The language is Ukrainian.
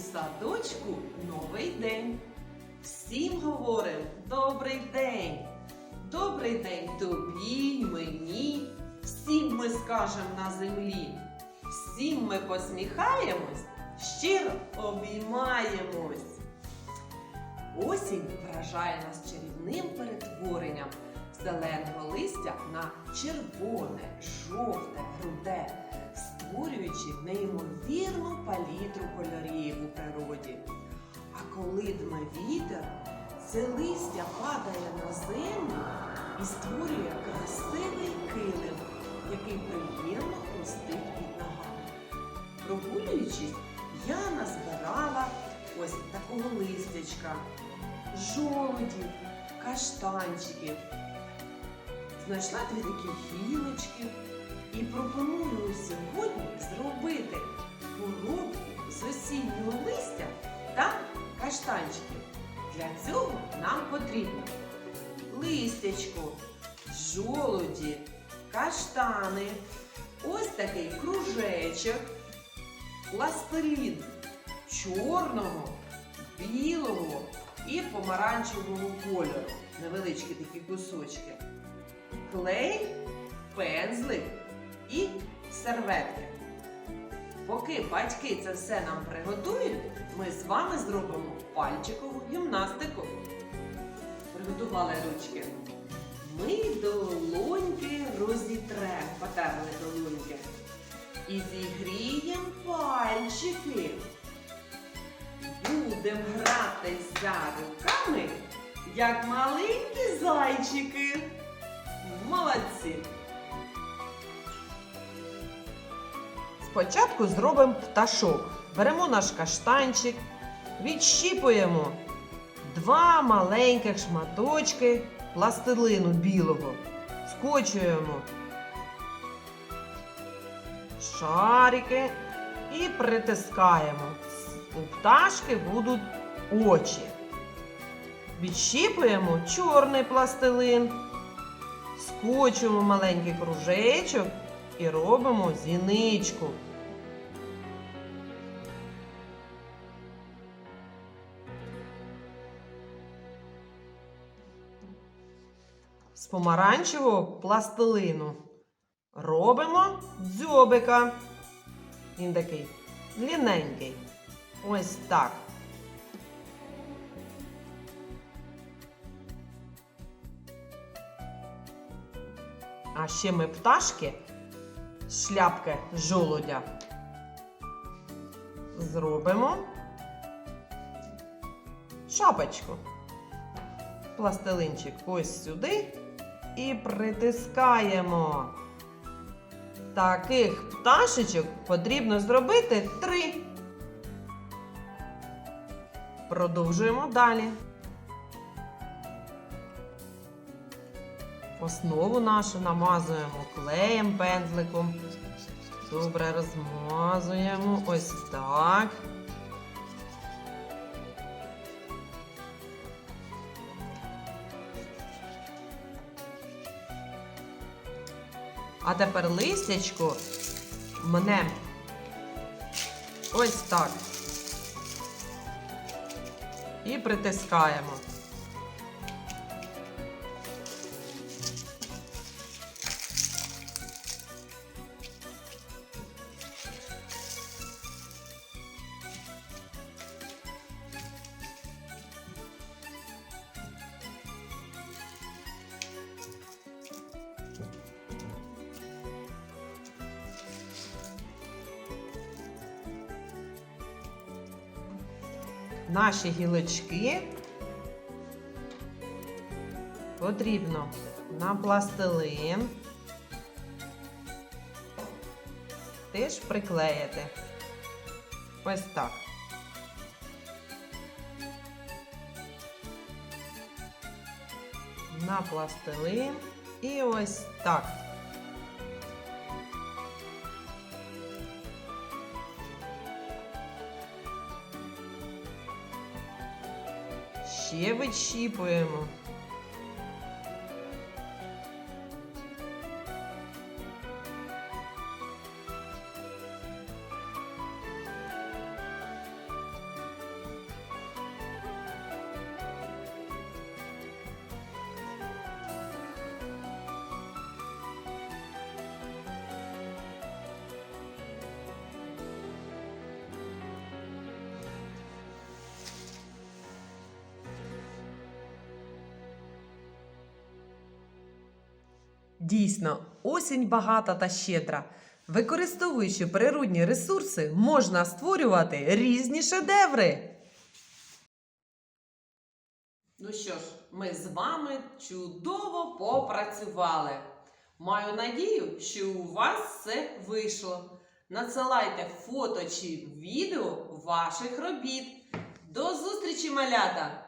Садочку новий день. Всім говоримо добрий день. Добрий день тобі, й мені. Всім ми скажемо на землі. Всім ми посміхаємось, щиро обіймаємось. Осінь вражає нас чарівним перетворенням зеленого листя на червоне, жовте, руде, створюючи неймовірну палітру кольорів у природі. А коли дме вітер, це листя падає на землю і створює красивий килим, який приємно хрустить під ногами. Прогулюючись, я назбирала ось такого листячка, жолудів, каштанчиків. Знайшла дві такі гілочки і пропоную сьогодні зробити коробку з осіннього листя та каштанчиків. Для цього нам потрібно листячко, жолуді, каштани, ось такий кружечок, пластилін чорного, білого і помаранчевого кольору. Невеличкі такі кусочки. Клей, пензлик і серветки. Поки батьки це все нам приготують, ми з вами зробимо пальчикову гімнастику. Приготували ручки. Ми долоньки розітрем, потерли долоньки. І зігріємо пальчики. Будемо гратися руками, як маленькі зайчики. Молодці! Спочатку зробимо пташок. Беремо наш каштанчик, відщіпуємо два маленьких шматочки пластилину білого. Скочуємо шарики і притискаємо. У пташки будуть очі. Відщіпуємо чорний пластилин, скочуємо маленький кружечок і робимо зіничку. З помаранчевого пластилину робимо дзьобика. Він такий длинненький. Ось так. А ще ми пташки шляпки жолудя зробимо шапочку. Пластилинчик ось сюди і притискаємо. Таких пташечок потрібно зробити три. Продовжуємо далі. Основу нашу намазуємо клеєм пензликом. Добре розмазуємо ось так. А тепер листячко мнем ось так. І притискаємо. Наші гілочки потрібно на пластилин теж приклеїти. Ось так. На пластилин і ось так. Ще відщіпуємо. Дійсно, осінь багата та щедра. Використовуючи природні ресурси, можна створювати різні шедеври. Ну що ж, ми з вами чудово попрацювали. Маю надію, що у вас все вийшло. Надсилайте фото чи відео ваших робіт. До зустрічі, малята!